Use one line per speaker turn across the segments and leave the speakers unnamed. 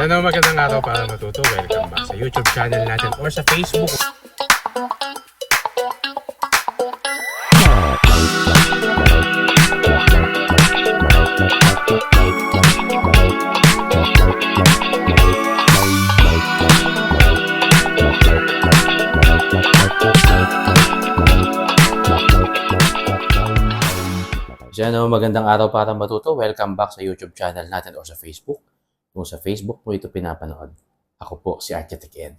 Sana magandang araw para matuto. Welcome back sa YouTube channel natin or sa Facebook.
Diyan, magandang araw para matuto. Welcome back sa YouTube channel natin o sa Facebook. Kung sa Facebook mo ito pinapanood, ako po si Architect Ed.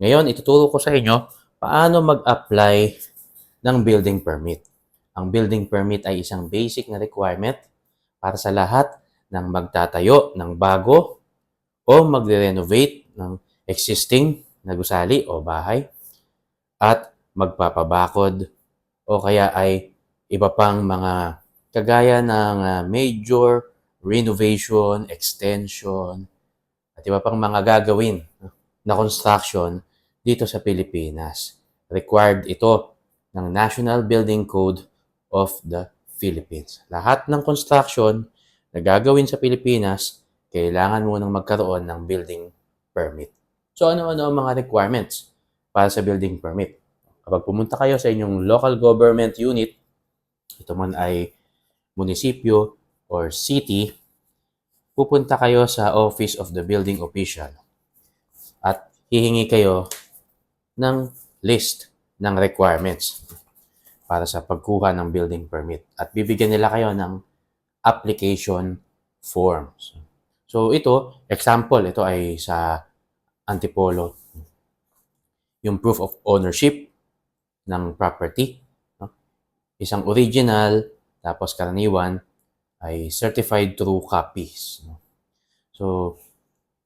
Ngayon, ituturo ko sa inyo paano mag-apply ng building permit. Ang building permit ay isang basic na requirement para sa lahat ng magtatayo ng bago o magre-renovate ng existing na gusali o bahay at magpapabakod o kaya ay iba pang mga kagaya ng ah, major renovation, extension, at iba pang mga gagawin na construction dito sa Pilipinas. Required ito ng National Building Code of the Philippines. Lahat ng construction na gagawin sa Pilipinas, kailangan mo nang magkaroon ng building permit. So ano-ano ang mga requirements para sa building permit? Kapag pumunta kayo sa inyong local government unit, ito man ay munisipyo or city, pupunta kayo sa Office of the Building Official at hihingi kayo ng list ng requirements para sa pagkuha ng building permit at bibigyan nila kayo ng application forms. So ito, example, ito ay sa Antipolo. Yung proof of ownership ng property. no? Isang original, tapos karaniwan ay certified true copies. So,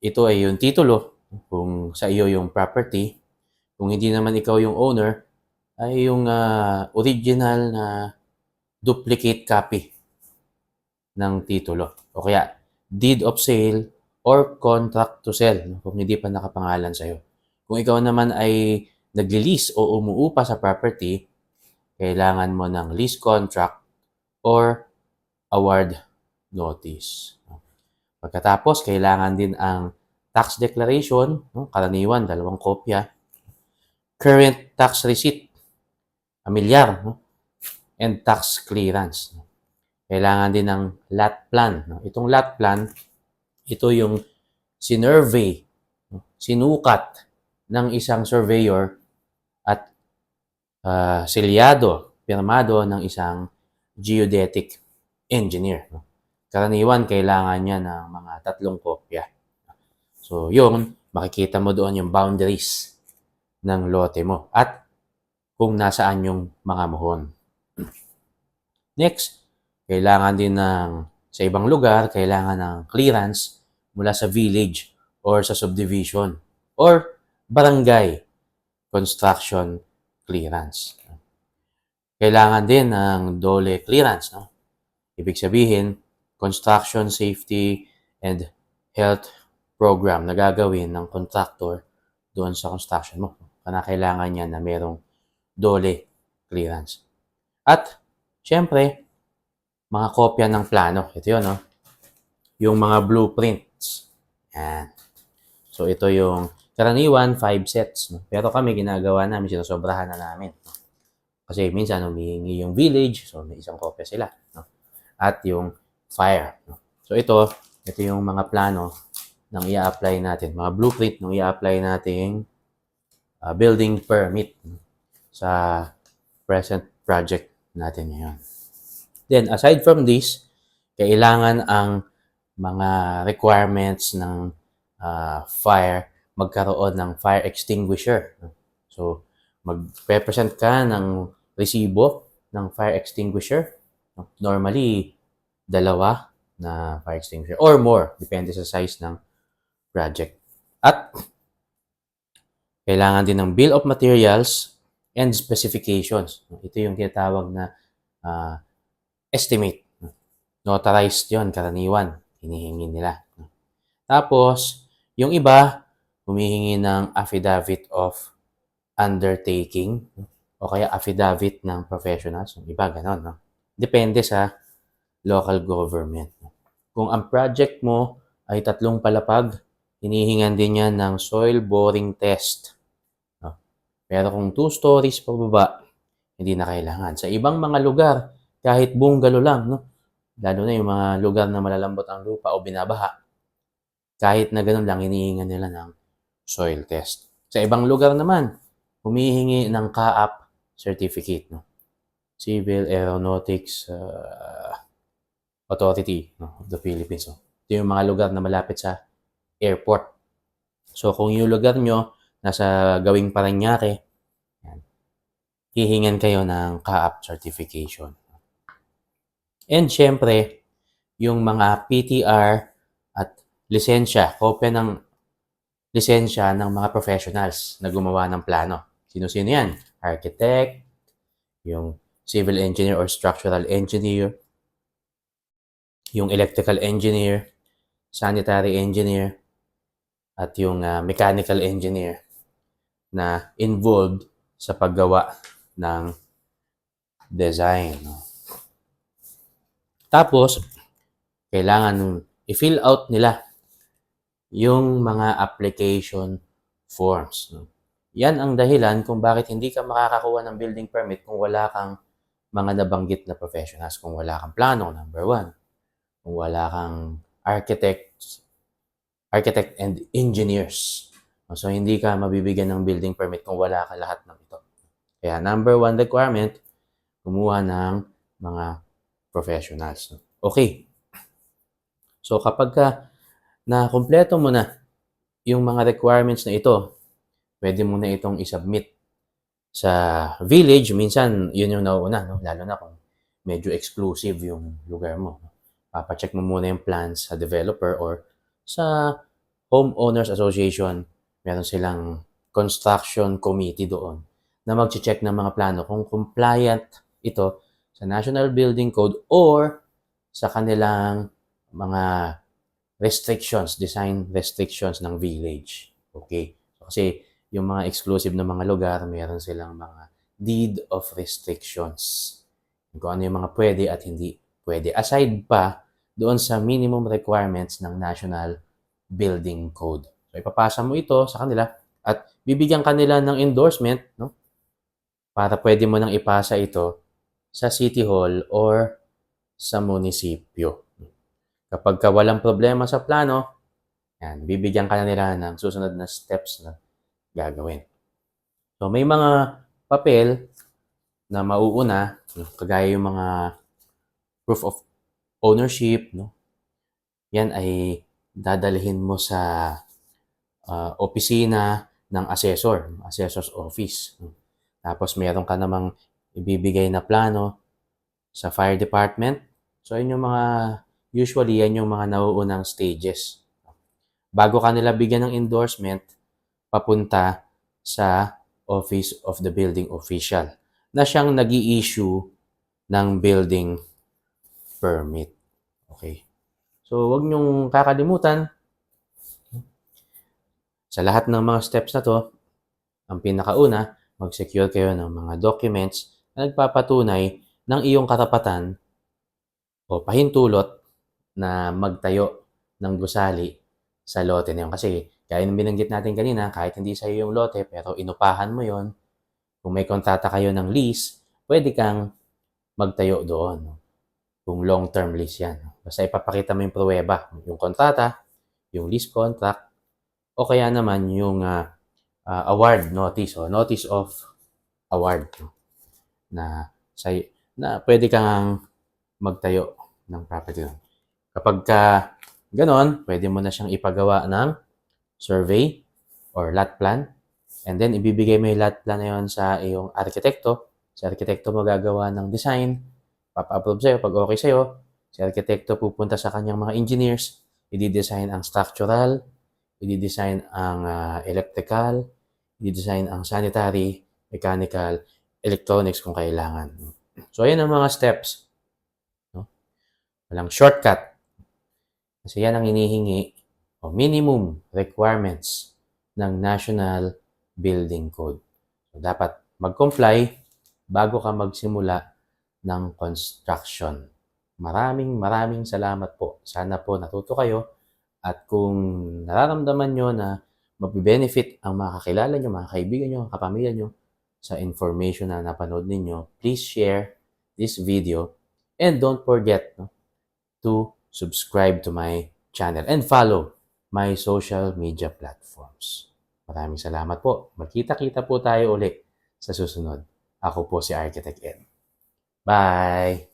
ito ay yung titulo kung sa iyo yung property. Kung hindi naman ikaw yung owner, ay yung ah, original na duplicate copy ng titulo. O kaya, deed of sale or contract to sell kung hindi pa nakapangalan sa'yo. Kung ikaw naman ay nagli-lease o umuupa sa property, kailangan mo ng lease contract or award notice. Pagkatapos, kailangan din ang tax declaration, no? karaniwan, dalawang kopya, current tax receipt, amilyar, no? and tax clearance. Kailangan din ng lot plan. No? Itong lot plan, ito yung sinurvey, no? sinukat ng isang surveyor at ah, selyado, pirmado ng isang geodetic engineer. No? Karaniwan, kailangan niya ng mga tatlong kopya. So, yun, makikita mo doon yung boundaries ng lote mo at kung nasaan yung mga muhon. Next, kailangan din ng, sa ibang lugar, kailangan ng clearance mula sa village or sa subdivision or barangay construction clearance. Kailangan din ng DOLE clearance. No? Ibig sabihin, construction safety and health program na gagawin ng contractor doon sa construction mo. Kana kailangan niya na merong DOLE clearance. At, syempre, mga kopya ng plano. Ito yun, no? Yung mga blueprints. Yan. So, ito yung karaniwan, five sets. No? Pero kami, ginagawa namin, sinasobrahan na namin. No? Kasi minsan, humihingi yung village, so may isang kopya sila. No? At yung fire. So, ito, ito yung mga plano ng i-apply natin. Mga blueprint ng i-apply nating uh, building permit sa present project natin ngayon. Then, aside from this, kailangan ang mga requirements ng ah, fire magkaroon ng fire extinguisher. So, mag-represent ka ng resibo ng fire extinguisher. Normally, dalawa na fire extinguisher or more, depende sa size ng project. At kailangan din ng bill of materials and specifications. Ito yung tinatawag na ah, estimate. Notarized yon karaniwan. Hinihingi nila. Tapos, yung iba, humihingi ng affidavit of undertaking o kaya affidavit ng professionals. Yung iba, ganon. No? Depende sa local government. Kung ang project mo ay tatlong palapag, hinihingan din yan ng soil boring test. Pero kung two stories pababa, hindi na kailangan. Sa ibang mga lugar, kahit bungalow lang, no? lalo na yung mga lugar na malalambot ang lupa o binabaha, kahit na ganun lang, hinihingan nila ng soil test. Sa ibang lugar naman, humihingi ng CAAP certificate. No? Civil Aeronautics uh, Authority no, of the Philippines. No? Ito yung mga lugar na malapit sa airport. So, kung yung lugar nyo nasa gawing Paranaque, yan, hihingan kayo ng CAAP certification. And syempre, yung mga PTR at lisensya, kopya ng lisensya ng mga professionals na gumawa ng plano. Sino-sino yan? Architect, yung civil engineer or structural engineer, yung electrical engineer, sanitary engineer, at yung ah, mechanical engineer na involved sa paggawa ng design. Tapos, kailangan i-fill out nila yung mga application forms. Yan ang dahilan kung bakit hindi ka makakakuha ng building permit kung wala kang mga nabanggit na professionals. Kung wala kang plano, number one. Kung wala kang architect, architect and engineers. So, hindi ka mabibigyan ng building permit kung wala ka lahat ng ito. Kaya, number one requirement, kumuha ng mga professionals. Okay. So, kapag ka na kumpleto mo na yung mga requirements na ito, pwede mo na itong isubmit sa village. Minsan, yun yung nauuna, no? lalo na kung medyo exclusive yung lugar mo. Papacheck mo muna yung plans sa developer or sa homeowners association. Meron silang construction committee doon na mag-check ng mga plano kung compliant ito sa National Building Code or sa kanilang mga restrictions, design restrictions ng village. Okay? Kasi yung mga exclusive na mga lugar, meron silang mga deed of restrictions. Kung ano yung mga pwede at hindi pwede. Aside pa doon sa minimum requirements ng National Building Code. So ipapasa mo ito sa kanila at bibigyan kanila ng endorsement no? para pwede mo nang ipasa ito sa City Hall or sa munisipyo. Kapag ka walang problema sa plano, yan, bibigyan ka na nila ng susunod na steps na gagawin. So, may mga papel na mauuna, no, kagaya yung mga proof of ownership, no? Yan ay dadalhin mo sa ah, opisina ng assessor, assessor's office. Tapos meron ka namang ibibigay na plano sa fire department. So, yun yung mga, usually yan yung mga nauunang stages. Bago ka nila bigyan ng endorsement, papunta sa Office of the Building Official na siyang nag issue ng building permit. Okay. So, wag niyong kakalimutan sa lahat ng mga steps na to, ang pinakauna, mag-secure kayo ng mga documents na nagpapatunay ng iyong katapatan o pahintulot na magtayo ng gusali sa lote na yun. Kasi, kaya yung binanggit natin kanina, kahit hindi sa'yo yung lote, pero inupahan mo yon kung may kontrata kayo ng lease, pwede kang magtayo doon. Kung long-term lease yan. Basta ipapakita mo yung pruweba, yung kontrata, yung lease contract, o kaya naman yung ah, ah, award notice o notice of award na sa na pwede kang magtayo ng property. Kapag ka ganon, pwede mo na siyang ipagawa ng survey or lot plan. And then, ibibigay mo yung lot plan na yun sa iyong arkitekto. Si arkitekto magagawa ng design, papa-approve sa'yo. Pag okay sa'yo, si arkitekto pupunta sa kanyang mga engineers, i-design ang structural, i-design ang ah, electrical, i-design ang sanitary, mechanical, electronics kung kailangan. So, ayan ang mga steps. No? Walang shortcut. Kasi yan ang hinihingi o minimum requirements ng National Building Code. So, dapat mag-comply bago ka magsimula ng construction. Maraming maraming salamat po. Sana po natuto kayo At kung nararamdaman nyo na mabibenefit ang mga kakilala nyo, mga kaibigan nyo, kapamilya nyo sa information na napanood ninyo, please share this video and don't forget no, to subscribe to my channel and follow my social media platforms. Maraming salamat po. Magkita-kita po tayo uli sa susunod. Ako po si Architect Ed. Bye!